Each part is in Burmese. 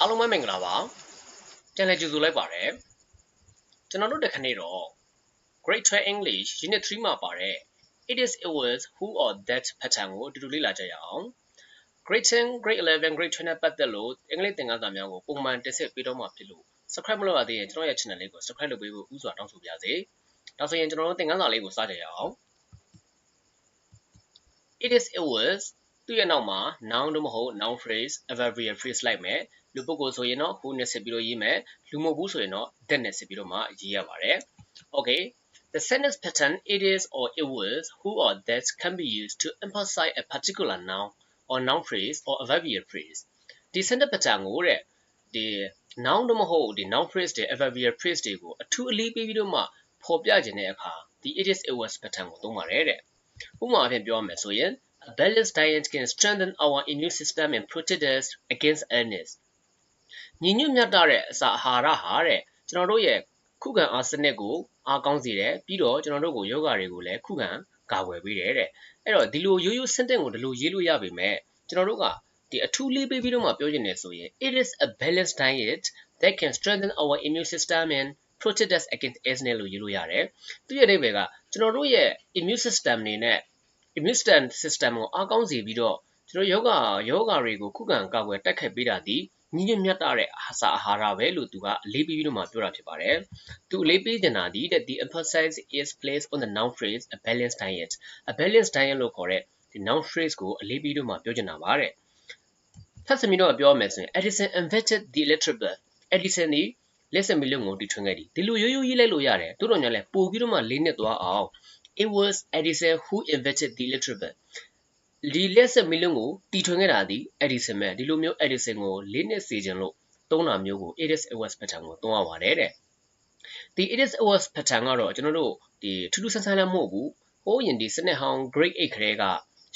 အားလုံးပဲမင်္ဂလာပါပြန်လည်ကြိုဆိုလိုက်ပါတယ်ကျွန်တော်တို့တစ်ခါနေ့တော့ Grade 12 English Unit 3မှာပါတဲ့ It is it was who or that pattern ကိုအတူတူလေ့လာကြရအောင် Grade 10 Grade 11 Grade 12နဲ့ပတ်သက်လို့အင်္ဂလိပ်သင်ခန်းစာများကိုပုံမှန်တင်ဆက်ပေးတော့မှာဖြစ်လို့ subscribe မလုပ်ရသေးရင်ကျွန်တော်ရဲ့ channel လေးကို subscribe လုပ်ပေးဖို့ဥစွာတောင်းဆိုပါရစေဒါဆိုရင်ကျွန်တော်တို့သင်ခန်းစာလေးကိုစကြရအောင် It is it was သူ့ရဲ့နောက်မှာ noun တို့မဟုတ် noun phrase adverbial phrase လိုက်မယ် လူပုဂ္ဂိုလ်ဆိုရင်တော့ who နဲ့ဆက်ပြီးတော့ရေးမယ်လူမဟုတ်ဘူးဆိုရင်တော့ that နဲ့ဆက်ပြီးတော့မှရေးရပါတယ် okay the sentence pattern it is or it was who or that can be used to emphasize a particular noun or noun phrase or adverbial phrase ဒီ sentence pattern ကိုတဲ့ဒီ noun တို့မဟုတ်ဒီ noun phrase တွေ adverbial phrase တွေကိုအထူးအလေးပေးပြီးတော့မှဖော်ပြခြင်းတဲ့အခါဒီ it is it was pattern ကိုသုံးပါတယ်တဲ့ဥပမာအဖြစ်ပြောရမယ်ဆိုရင် A balanced diet can strengthen our immune system and protect us against illness. ညီညွတ်မြတ်တဲ့အစာအာဟာရဟာတဲ့ကျွန်တော်တို့ရဲ့ခုခံအားစနစ်ကိုအားကောင်းစေတယ်ပြီးတော့ကျွန်တော်တို့ကိုယောဂတွေကိုလည်းခုခံကာကွယ်ပေးတယ်တဲ့အဲ့တော့ဒီလိုရိုးရိုးစင့်တဲ့ကိုဒီလိုရေးလို့ရပေမဲ့ကျွန်တော်တို့ကဒီအထူးလေးပေးပြီးတော့မှပြောချင်တယ်ဆိုရင် it is a balanced diet that can strengthen our immune system and protect us against illness လို့ရေးလို့ရတယ်သူရဲ့အဓိပ္ပာယ်ကကျွန်တော်တို့ရဲ့ immune system နေနဲ့ immune system ကိုအားကောင်းစေပြီးတော့ကျွန်တော်ယောဂယောဂတွေကိုခုခံကာကွယ်တိုက်ခိုက်ပေးတာဒီ ညီညွတ်မြတ်တဲ့အစာအာဟာရပဲလို့သူကအလေးပေးပြီးတော့မှပြောတာဖြစ်ပါတယ်။သူအလေးပေးနေတာဒီတဲ့ the emphasis is placed on the noun phrase a balanced diet a balanced diet လို့ခေါ်တဲ့ဒီ noun phrase ကိုအလေးပေးတော့မှပြောချင်တာပါတဲ့။ဖတ်စမီတော့ပြောမယ်ဆိုရင် Edison invented the electric bulb Edison ဒီလက်စမီလုံးကိုတီထွင်ခဲ့သည်ဒီလိုရိုးရိုးရေးလိုက်လို့ရတယ်တိုးတော်ညာလဲပို့ပြီးတော့မှလေးနှစ်သွားအောင် It was Edison who invented the electric bulb ဒီလက်စမီလုံးကိုတီထွင်ခဲ့တာဒီ Edison ပဲဒီလိုမျိုး Edison ကိုလေးနှစ်စီခြင်းလို့သုံးတာမျိုးကို it is it was pattern ကိုသုံးရပါတယ်တဲ့ဒီ it is it was pattern ကတော့ကျွန်တော်တို့ဒီထူးထူးဆန်းဆန်းလည်းမဟုတ်ဘူးဟိုးရင်ဒီစနစ်ဟောင်း grade 8ခရဲက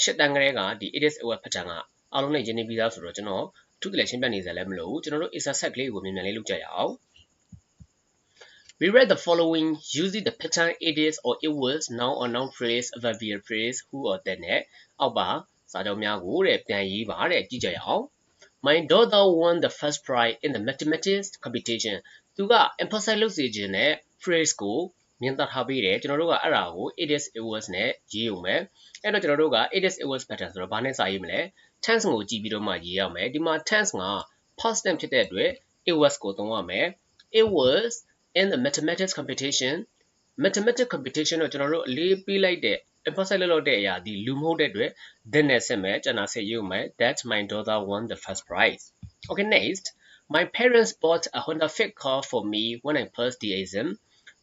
ရှစ်တန်းခရဲကဒီ it is it was pattern ကအားလုံးနဲ့ရင်းနှီးပြီးသားဆိုတော့ကျွန်တော်အထူးတလည်းရှင်းပြနေစရာလည်းမလိုဘူးကျွန်တော်တို့ exercise ကလေးကိုမြန်မြန်လေးလုပ်ကြရအောင် We read the following using the pattern it is or it was noun or noun phrase adverbial phrase who or that နဲ့အောက်ပါစာကြောင်းများကိုတဲ့ပြန်ရေးပါတဲ့ကြည့်ကြရအောင် My daughter won the first prize in the mathematics competition သူက emphasize လုပ်စေခြင်းနဲ့ phrase ကိုမြင်သထားပေးတယ်ကျွန်တော်တို့ကအဲ့ဒါကို it is it was နဲ့ရေးရုံပဲအဲ့တော့ကျွန်တော်တို့က it is it was pattern ဆိုတော့ဘာနဲ့စာရေးမလဲ tense ကိုကြည့်ပြီးတော့မှရေးရမယ်ဒီမှာ tense က past tense ဖြစ်တဲ့အတွက် it was ကိုသုံးရမယ် it was in the mathematics competition mathematics competition တော့ကျွန်တော်တို့အလေးပေးလိုက်တဲ့ emphasize လုပ်လို့တဲ့အရာဒီလူမဟုတ်တဲ့အတွက် that နဲ့ဆက်မယ်ကျွန်တော်ဆက်ရေးမယ် that my daughter won the first prize okay next my parents bought a Honda Fit car for me when I passed the exam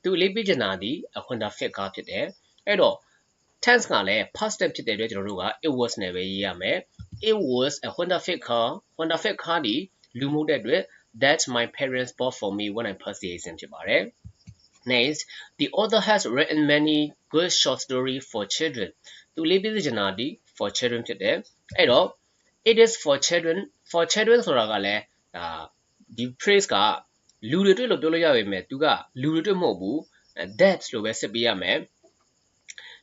သူလေးပေးချင်တာဒီ a Honda Fit car ဖြစ်တယ်အဲ့တော့ tense ကလည်း past tense ဖြစ်တဲ့အတွက်ကျွန်တော်တို့က it was နဲ့ပဲရေးရမယ် it was a Honda Fit car Honda Fit car ဒီလူမဟုတ်တဲ့အတွက် that my parents bought for me when I passed the exam ဖြစ်ပါတယ် Next, the author has written many good short story for children. သူလေးပေးချင်တာဒီ for children ဖြစ်တယ်။အဲ့တော့ it is for children for children ဆိုတာကလည်းဒါဒီ phrase ကလူတွေတွေ့လို့ပြောလို့ရပေမဲ့သူကလူတွေတွေ့မဟုတ်ဘူး that လို့ပဲဆက်ပေးရမယ်။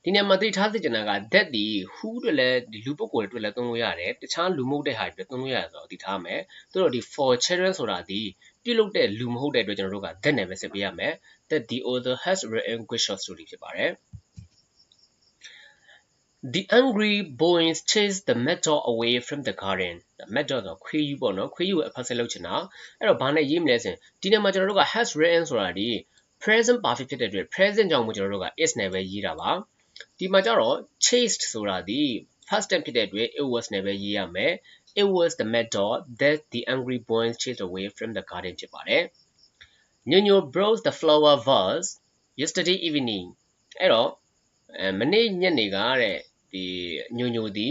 ဒီနေရာမှာသိထားသိချင်တာက that ဒီ who တွေလည်းဒီလူပုဂ္ဂိုလ်တွေတွေ့လည်းသုံးလို့ရတယ်။တခြားလူမဟုတ်တဲ့ဟာတွေသုံးလို့ရတယ်ဆိုတော့သိထားမယ်။သူတို့ဒီ for children ဆိုတာဒီပြုလုပ်တဲ့လူမဟုတ်တဲ့အတွက်ကျွန်တော်တို့က that နဲ့ပဲဆက်ပေးရမယ် that the author has written good short story ဖြစ်ပါတယ် The angry boys chased the meadow away from the garden. The meadow ဆိုခွေးယူပေါ့နော်ခွေးယူအဖက်ဆက်လုပ်ချင်တာအဲ့တော့ဘာနဲ့ရေးမလဲဆိုရင်ဒီနေ့မှာကျွန်တော်တို့က has written ဆိုတာဒီ present perfect ဖြစ်တဲ့အတွက် present ကြောင့်မို့ကျွန်တော်တို့က is နဲ့ပဲရေးတာပါ ဒီမှာကျတော့ chased ဆိုတာဒီ first tense ဖြစ်တဲ့အတွက် it was နဲ့ပဲရေးရမယ် it was the meadow that the angry boys chased away from the garden ဖြစ်ပါတယ်ညည brought the flower vase yesterday evening အဲ့တော့အဲမနေ့ညနေကတဲ့ဒီညညဒီ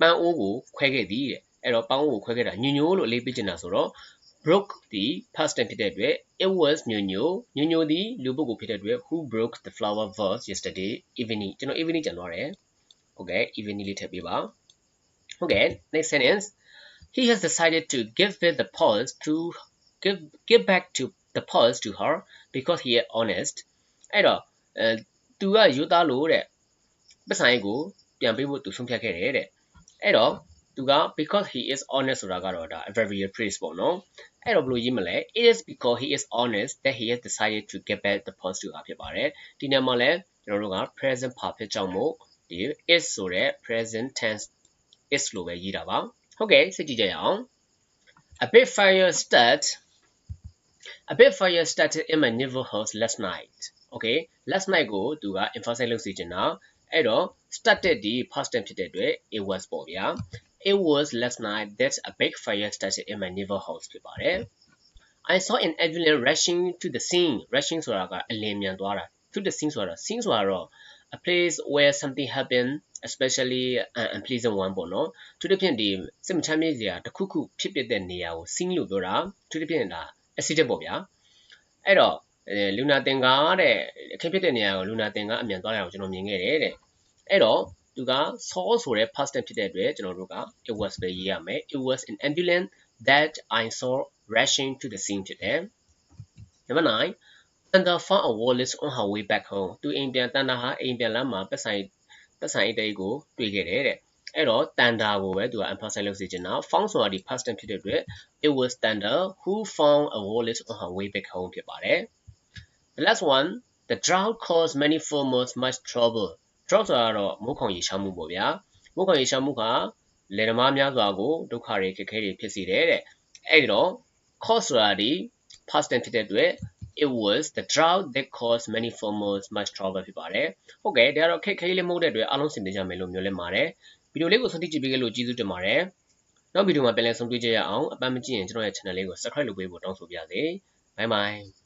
ပန်းအိုးကိုခွဲခဲ့သည်တဲ့အဲ့တော့ပန်းအိုးကိုခွဲခဲ့တာညညလို့အလေးပေးချင်တာဆိုတော့ broke ဒီ past tense ဖြစ်တဲ့အတွက် it was ညညညညဒီလူပုဂ္ဂိုလ်ဖြစ်တဲ့အတွက် who broke the flower vase yesterday evening ကျွန်တော် evening ကြံသွားတယ်ဟုတ်ကဲ့ evening လေးထည့်ပေးပါဟုတ်ကဲ့ next sentence he has decided to give with the pulse to give give back to the pulse to her because he is honest အဲ့တော့အဲသူကယူသားလို့တဲ့ပတ်ဆိုင်ကိုပြန်ပေးဖို့သူဆုံးဖြတ်ခဲ့တယ်တဲ့အဲ့တော့ သူက because he is honest ဆိုတာကတော့ဒါ adverbial phrase ပေါ့နော်အဲ့တော့ဘယ်လိုရေးမလဲ it is because he is honest that he has decided to get back the post ဆိုတာဖြစ်ပါတယ်ဒီနေရာမှာလဲကျွန်တော်တို့က present perfect ကြောင့်မို့ဒီ is ဆိုတဲ့ present tense is လို့ပဲရေးတာပါဟုတ်ကဲ့စိတ်ကြည့်ကြရအောင် a bit fire start a bit fire started in my neighbor house last night okay last night ကိုသူက emphasize လုပ်စီချင်တာအဲ့တော့ started ဒီ past tense ဖြစ်တဲ့အတွက် it was ပေါ့ဗျာ it was last night that a big fire started in my neighbor house ဖြစ်ပါတယ် I saw an ambulance rushing to the scene rushing ဆိုတာကအလင်းမြန်သွားတာ to the scene ဆိုတာ scene ဆိုတာတော့ a place where something happened especially an unpleasant one ပေါ့နော်သူတစ်ဖြင့်ဒီစိတ်မချမ်းမြေ့စရာတစ်ခုခုဖြစ်ပျက်တဲ့နေရာကို scene လို့ပြောတာသူတစ်ဖြင့်ဒါ accident ပေါ့ဗျာအဲ့တော့လူနာတင်ကားတဲ့အခင်းဖြစ်တဲ့နေရာကိုလူနာတင်ကားအမြန်သွားရအောင်ကျွန်တော်မြင်ခဲ့တယ်တဲ့အဲ့တော့ သူက saw ဆိုတဲ့ past tense ဖြစ်တဲ့အတွက်ကျွန်တော်တို့က it was ပဲရေးရမယ် it was an ambulance that I saw rushing to the scene ဖြစ်တယ် number 9 Tanda found a wallet on her way back home သူအိမ်ပြန်တန်တာဟာအိမ်ပြန်လမ်းမှာပတ်ဆိုင်ပတ်ဆိုင်အိတ်တိတ်ကိုတွေ့ခဲ့တယ်တဲ့အဲ့တော့တန်တာကိုပဲသူက emphasize လုပ်စေချင်တာ found ဆိုတာဒီ past tense ဖြစ်တဲ့အတွက် it was Tanda who found a wallet on her way back home ဖြစ်ပါတယ် the last one the drought caused many farmers much trouble drought ဆိုတာတော့မိုးခေါင်ရေရှားမှုပေါ့ဗျာမိုးခေါင်ရေရှားမှုကလယ်သမားများစွာကိုဒုက္ခတွေခက်ခဲတွေဖြစ်စေတယ်တဲ့အဲ့တော့ cause ဆိုတာဒီ past tense ဖြစ်တဲ့အတွက် it was the drought that caused many farmers much trouble ဖြစ်ပါတယ်။ဟုတ်ကဲ့ဒါကတော့ခက်ခဲလေးမဟုတ်တဲ့အတွက်အားလုံးစင်ပြေကြမယ်လို့မျှော်လင့်ပါတယ်။ဗီဒီယိုလေးကိုဆုံးဖြတ်ကြည့်ပေးကြလို့ကျေးဇူးတင်ပါတယ်။နောက်ဗီဒီယိုမှာပြန်လည်ဆုံတွေ့ကြရအောင်အပန်းမကြည့်ရင်ကျွန်တော်ရဲ့ channel လေးကို subscribe လုပ်ပေးဖို့တောင်းဆိုပါရစေ။ Bye bye